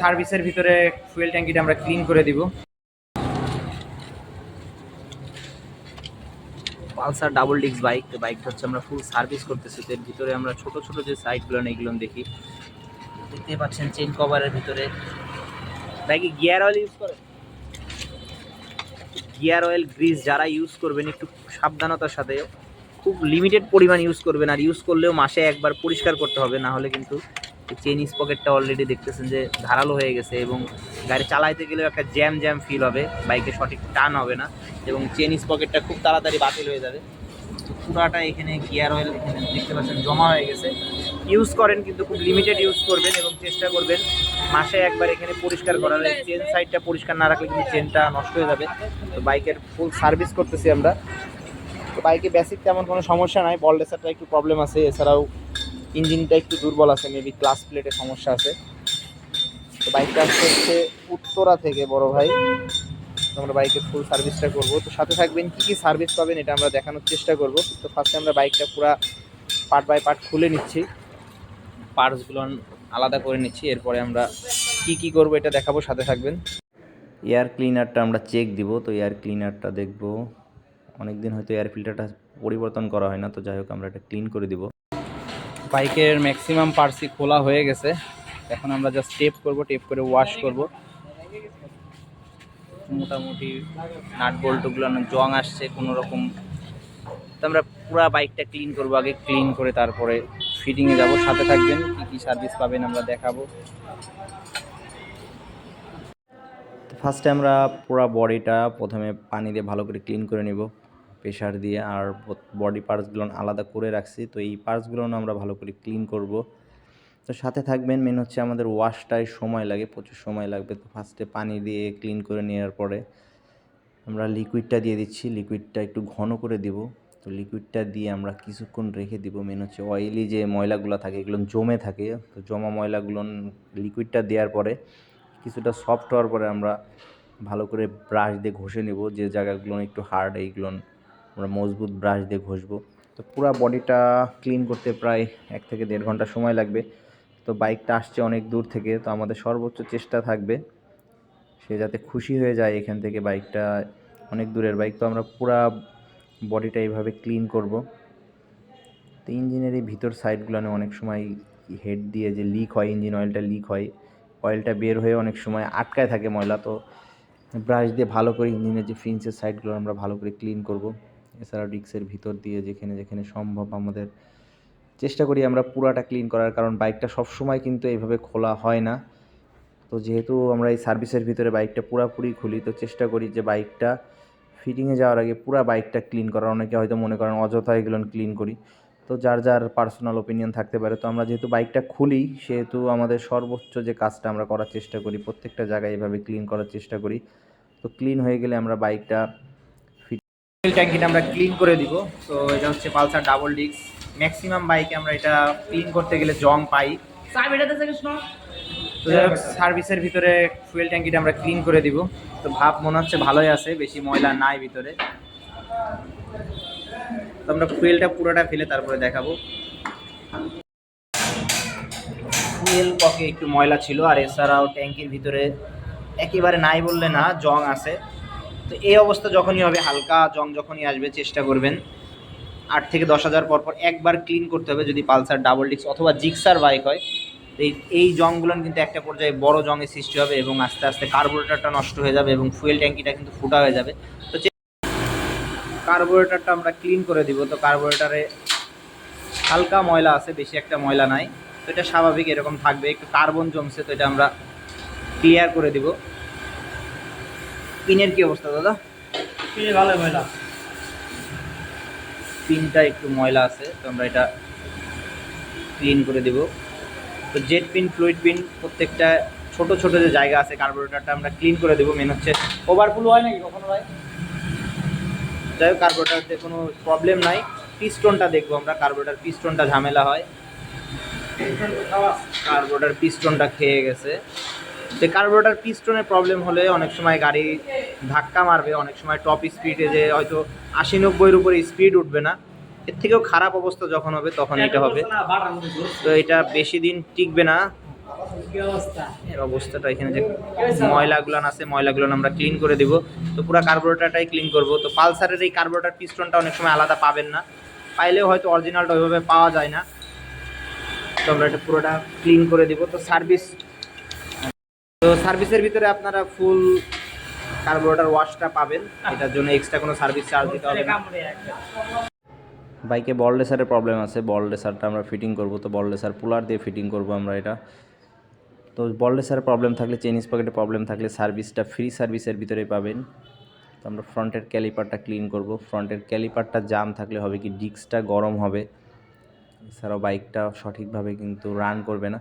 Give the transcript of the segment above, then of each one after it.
সার্ভিসের ভিতরে ফুয়েল ট্যাঙ্কিটা আমরা ক্লিন করে দিব। পালসার ডাবল ডিস্ক বাইক বাইকটা হচ্ছে আমরা ফুল সার্ভিস করতেছি। এর ভিতরে আমরা ছোট ছোট যে সাইডগুলো এগুলো দেখি। দেখতে পাচ্ছেন চেন কভারের ভিতরে। বাইকে গিয়ার অয়েল ইউজ করে গিয়ার অয়েল গ্রিস যারা ইউজ করবেন, একটু সাবধানতার সাথে। খুব লিমিটেড পরিমাণ ইউজ করবেন, আর ইউজ করলেও মাসে একবার পরিষ্কার করতে হবে, না হলে কিন্তু চেন পকেটটা অলরেডি দেখতেছেন যে ধারালো হয়ে গেছে এবং গাড়ি চালাইতে গেলেও একটা জ্যাম জ্যাম ফিল হবে বাইকে সঠিক টান হবে না এবং চেন পকেটটা খুব তাড়াতাড়ি বাতিল হয়ে যাবে। পুরাটা এখানে গিয়ার অয়েল এখানে দেখতে পাচ্ছেন জমা হয়ে গেছে। ইউজ করেন কিন্তু খুব লিমিটেড ইউজ করবেন এবং চেষ্টা করবেন মাসে একবার এখানে পরিষ্কার করার। চেন সাইডটা পরিষ্কার না রাখলে কিন্তু চেনটা নষ্ট হয়ে যাবে। তো বাইকের ফুল সার্ভিস করতেছি আমরা। তো বাইকে বেসিক তেমন কোনো সমস্যা নাই বল রেসারটা একটু প্রবলেম আছে, এছাড়াও ইঞ্জিনটা একটু দুর্বল আছে মেবি ক্লাস প্লেটে সমস্যা আছে। তো বাইকটা হচ্ছে উত্তরা থেকে, বড় ভাই। আমরা বাইকের ফুল সার্ভিসটা করব। তো সাথে থাকবেন, কি কি সার্ভিস পাবেন এটা আমরা দেখানোর চেষ্টা করব। তো ফার্স্টে আমরা বাইকটা পুরা পার্ট বাই পার্ট খুলে নিচ্ছি। পার্টসগুলো আলাদা করে নিচ্ছি। এরপরে আমরা কি কি করব এটা দেখাবো, সাথে থাকবেন। এয়ার ক্লিনারটা আমরা চেক দিব। তো এয়ার ক্লিনারটা দেখব। অনেক দিন হয়তো এয়ার ফিল্টারটা পরিবর্তন করা হয় না, তো যাই হোক আমরা এটা ক্লিন করে দিব। বাইকের ম্যাক্সিমাম পার্সি খোলা হয়ে গেছে। এখন আমরা জাস্ট টেপ করব টেপ করে ওয়াশ করব। মোটামুটি নাট বল্টুগুলো জং আসছে কোনো রকম তো আমরা পুরো বাইকটা ক্লিন করব, আগে ক্লিন করে তারপরে ফিটিংয়ে যাব। সাথে থাকবেন, কি কি সার্ভিস পাবেন আমরা দেখাবো। ফার্স্টে আমরা পুরো বডিটা প্রথমে পানি দিয়ে ভালো করে ক্লিন করে নিব। প্রেশার দিয়ে আর বডি পার্টসগুলো আলাদা করে রাখছি। তো এই পার্টসগুলো আমরা ভালো করে ক্লিন করব। তো সাথে থাকবেন মেন হচ্ছে আমাদের ওয়াশটায় সময় লাগে, প্রচুর সময় লাগবে। তো ফার্স্টে পানি দিয়ে ক্লিন করে নেওয়ার পরে আমরা লিকুইডটা দিয়ে দিচ্ছি। লিকুইডটা একটু ঘন করে দিব। তো লিকুইডটা দিয়ে আমরা কিছুক্ষণ রেখে দিব। মেন হচ্ছে অয়েলি যে ময়লাগুলো থাকে, এগুলো জমে থাকে। তো জমা ময়লাগুলো লিকুইডটা দেওয়ার পরে কিছুটা সফট হওয়ার পরে আমরা ভালো করে ব্রাশ দিয়ে ঘষে নেব। যে জায়গাগুলো একটু হার্ড এইগুলো আমরা মজবুত ব্রাশ দিয়ে ঘষবো। তো পুরো বডিটা ক্লিন করতে প্রায় এক থেকে দেড় ঘণ্টা সময় লাগবে। তো বাইকটা আসছে অনেক দূর থেকে, তো আমাদের সর্বোচ্চ চেষ্টা থাকবে সে যাতে খুশি হয়ে যায় এখান থেকে বাইকটা। অনেক দূরের বাইক, তো আমরা পুরা বডিটা এইভাবে ক্লিন করব। তো ইঞ্জিনের এই ভিতর সাইডগুলো অনেক সময় হেড দিয়ে যে লিক হয়, ইঞ্জিন অয়েলটা লিক হয়, অয়েলটা বের হয়ে অনেক সময় আটকায় থাকে ময়লা। তো ব্রাশ দিয়ে ভালো করে ইঞ্জিনের যে ফিন্সের সাইডগুলো আমরা ভালো করে ক্লিন করব। এছাড়াও ডিক্সের ভিতর দিয়ে যেখানে যেখানে সম্ভব আমাদের চেষ্টা করি আমরা পুরাটা ক্লিন করার, কারণ বাইকটা সবসময় কিন্তু এইভাবে খোলা হয় না। তো যেহেতু আমরা এই সার্ভিসের ভিতরে বাইকটা পুরাপুরি খুলি, তো চেষ্টা করি যে বাইকটা ফিটিংয়ে যাওয়ার আগে পুরা বাইকটা ক্লিন করার। অনেকে হয়তো মনে করেন অযথা এগুলো ক্লিন করি। তো যার যার পার্সোনাল ওপিনিয়ন থাকতে পারে। তো আমরা যেহেতু বাইকটা খুলি, সেহেতু আমাদের সর্বোচ্চ যে কাজটা আমরা করার চেষ্টা করি, প্রত্যেকটা জায়গায় এভাবে ক্লিন করার চেষ্টা করি। তো ক্লিন হয়ে গেলে আমরা বাইকটা ফিট ট্যাঙ্কিটা আমরা ক্লিন করে দিব। তো এটা হচ্ছে পালসার ডাবল ডিস্ক ম্যাক্সিমাম বাইকে আমরা এটা ক্লিন করতে গেলে জং পাই। তো সার্ভিসের ভিতরে ফুয়েল ট্যাঙ্কিটা আমরা ক্লিন করে দিব। তো ভাব মনে হচ্ছে ভালোই আছে বেশি ময়লা নাই ভিতরে। তো আমরা ফুয়েলটা পুরোটা ফেলে তারপরে দেখাবো। ফুয়েল পকে একটু ময়লা ছিল আর এছাড়াও ট্যাঙ্কির ভিতরে একেবারে নাই বললে না জং আছে। তো এই অবস্থা যখনই হবে, হালকা জং যখনই আসবে, চেষ্টা করবেন। আট থেকে দশ হাজার পর পর একবার ক্লিন করতে হবে, যদি পালসার ডাবল ডিস্ক অথবা জিক্সার বাইক হয়। এই এই জংগুলো কিন্তু একটা পর্যায়ে বড় জংয়ের সৃষ্টি হবে এবং আস্তে আস্তে কার্বোরেটারটা নষ্ট হয়ে যাবে এবং ফুয়েল ট্যাঙ্কিটা কিন্তু ফুটা হয়ে যাবে। তো কার্বোরেটারটা আমরা ক্লিন করে দিব। তো কার্বোরেটারে হালকা ময়লা আছে, বেশি একটা ময়লা নাই। তো এটা স্বাভাবিক, এরকম থাকবে। একটু কার্বন জমছে, তো এটা আমরা ক্লিয়ার করে দিব। পিনের কি অবস্থা দাদা? ভালো ময়লা। পিনটা একটু ময়লা আছে তো আমরা এটা ক্লিন করে দিব। তো জেট পিন ফ্লুইড পিন প্রত্যেকটা ছোট ছোট যে জায়গা আছে কার্বোরেটারটা আমরা ক্লিন করে দেবো মেন হচ্ছে ওভারফুল হয় নাকি কখনো ভাই? যাই হোক কার্বোরেটারতে কোনো প্রবলেম নাই। পিস্টনটা দেখব আমরা কার্বোরেটার পিস্টনটা ঝামেলা হয়। কার্বোরেটার পিস্টনটা খেয়ে গেছে। তো কার্বোরেটার পিস্টনের প্রবলেম হলে অনেক সময় গাড়ি ধাক্কা মারবে অনেক সময় টপ স্পিডে যে হয়তো আশি নব্বইয়ের উপরে স্পিড উঠবে না এর থেকেও খারাপ অবস্থা যখন হবে তখন এটা হবে। তো এটা বেশি দিন টিকবে না। অবস্থা? এর অবস্থাটা এখানে যে ময়লাগুলো আছে ময়লাগুলো আমরা ক্লিন করে দিব। তো পুরো কার্বোরেটারটাই ক্লিন করব। তো পালসারের এই কার্বোরেটার পিস্টনটা অনেক সময় আলাদা পাবেন না। পাইলেও হয়তো অরিজিনালটা ওইভাবে পাওয়া যায় না। তো আমরা এটা পুরোটা ক্লিন করে দিব। তো সার্ভিস তো সার্ভিসের ভিতরে আপনারা ফুল কার্বোরেটার ওয়াশটা পাবেন। এটার জন্য এক্সট্রা কোনো সার্ভিস চার্জ দিতে হবে না। বাইকে বল রেসারের প্রবলেম আছে। বল রেসারটা আমরা ফিটিং করব। তো বল রেসার পুলার দিয়ে ফিটিং করব আমরা এটা। তো বল রেসারের প্রবলেম থাকলে চেনিস পকেটে প্রবলেম থাকলে সার্ভিসটা ফ্রি সার্ভিসের ভিতরে পাবেন। তো আমরা ফ্রন্টের ক্যালিপারটা ক্লিন করব। ফ্রন্টের ক্যালিপারটা জাম থাকলে হবে কি ডিস্কটা গরম হবে। এছাড়াও বাইকটা সঠিকভাবে কিন্তু রান করবে না।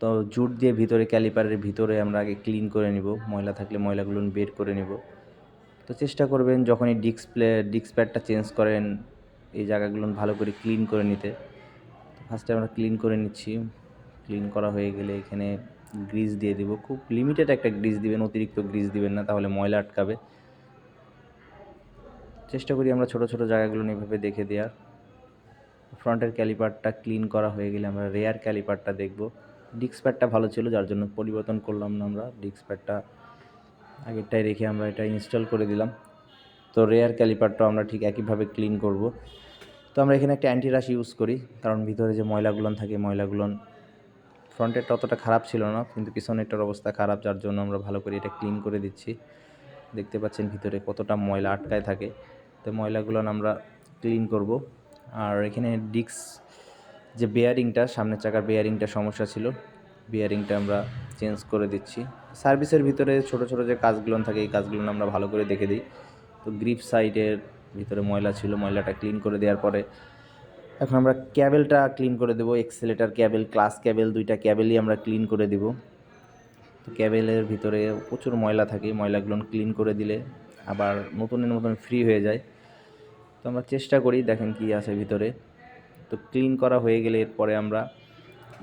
তো জুট দিয়ে ভিতরে ক্যালিপারের ভিতরে আমরা আগে ক্লিন করে নিব। ময়লা থাকলে ময়লাগুলো বের করে নিব। তো চেষ্টা করবেন যখনই ডিসপ্লে ডিস্ক প্যাডটা চেঞ্জ করেন, এই জায়গাগুলো ভালো করে ক্লিন করে নিতে। ফার্স্টে আমরা ক্লিন করে নিচ্ছি। ক্লিন করা হয়ে গেলে এখানে গ্রিজ দিয়ে দিব। খুব লিমিটেড একটা গ্রিজ দিবেন, অতিরিক্ত গ্রিজ দিবেন না, তাহলে ময়লা আটকাবে। চেষ্টা করি আমরা ছোট ছোট জায়গাগুলো এভাবে দেখে দেওয়ার। ফ্রন্টের ক্যালিপারটা ক্লিন করা হয়ে গেলে আমরা রেয়ার ক্যালিপারটা দেখব। ডিস্ক প্যাডটা ভালো ছিল, যার জন্য পরিবর্তন করলাম না আমরা। ডিস্ক প্যাডটা আগেরটাই রেখে আমরা এটা ইনস্টল করে দিলাম। তো রেয়ার ক্যালিপারটা আমরা ঠিক একইভাবে ক্লিন করব। তো আমরা এখানে একটা অ্যান্টিরাশ ইউজ করি, কারণ ভিতরে যে ময়লাগুলন থাকে, ময়লাগুলন ফ্রন্টেরটা অতটা খারাপ ছিল না, কিন্তু পিছনেরটার অবস্থা খারাপ, যার জন্য আমরা ভালো করে এটা ক্লিন করে দিচ্ছি। দেখতে পাচ্ছেন ভিতরে কতটা ময়লা আটকায় থাকে। তো ময়লাগুলো আমরা ক্লিন করব। আর এখানে ডিক্স যে বেয়ারিংটা সামনের চাকার বেয়ারিংটা সমস্যা ছিল বেয়ারিংটা আমরা চেঞ্জ করে দিচ্ছি। সার্ভিসের ভিতরে ছোট ছোট যে কাজগুলো থাকে, এই কাজগুলো আমরা ভালো করে দেখে দিই। তো গ্রিপ সাইডের ভিতরে ময়লা ছিল, ময়লাটা ক্লিন করে দেওয়ার পরে এখন আমরা ক্যাবেলটা ক্লিন করে দেবো এক্সেলেটার ক্যাবেল ক্লাস ক্যাবেল দুইটা ক্যাবেলই আমরা ক্লিন করে দেব। তো ক্যাবেলের ভিতরে প্রচুর ময়লা থাকে, ময়লাগুলো ক্লিন করে দিলে আবার নতুনের মতন ফ্রি হয়ে যায়। তো আমরা চেষ্টা করি, দেখেন কি আছে ভিতরে। তো ক্লিন করা হয়ে গেলে এরপরে আমরা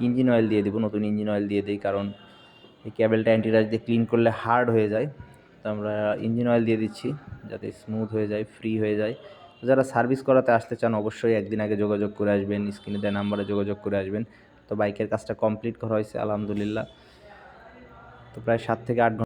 ইঞ্জিন অয়েল দিয়ে দেবো, নতুন ইঞ্জিন অয়েল দিয়ে দিই, কারণ এই ক্যাবেলটা অ্যান্টিরাইজ দিয়ে ক্লিন করলে হার্ড হয়ে যায়। তো আমরা ইঞ্জিন অয়েল দিয়ে দিচ্ছি, যাতে স্মুথ হয়ে যায় ফ্রি হয়ে যায়। যারা সার্ভিস করাতে আসতে চান, অবশ্যই একদিন আগে যোগাযোগ করে আসবেন স্ক্রিনে দেওয়া নাম্বারে যোগাযোগ করে আসবেন। তো বাইকের কাজটা কমপ্লিট করা হয়েছে, আলহামদুলিল্লাহ। তো প্রায় সাত থেকে আট ঘণ্টা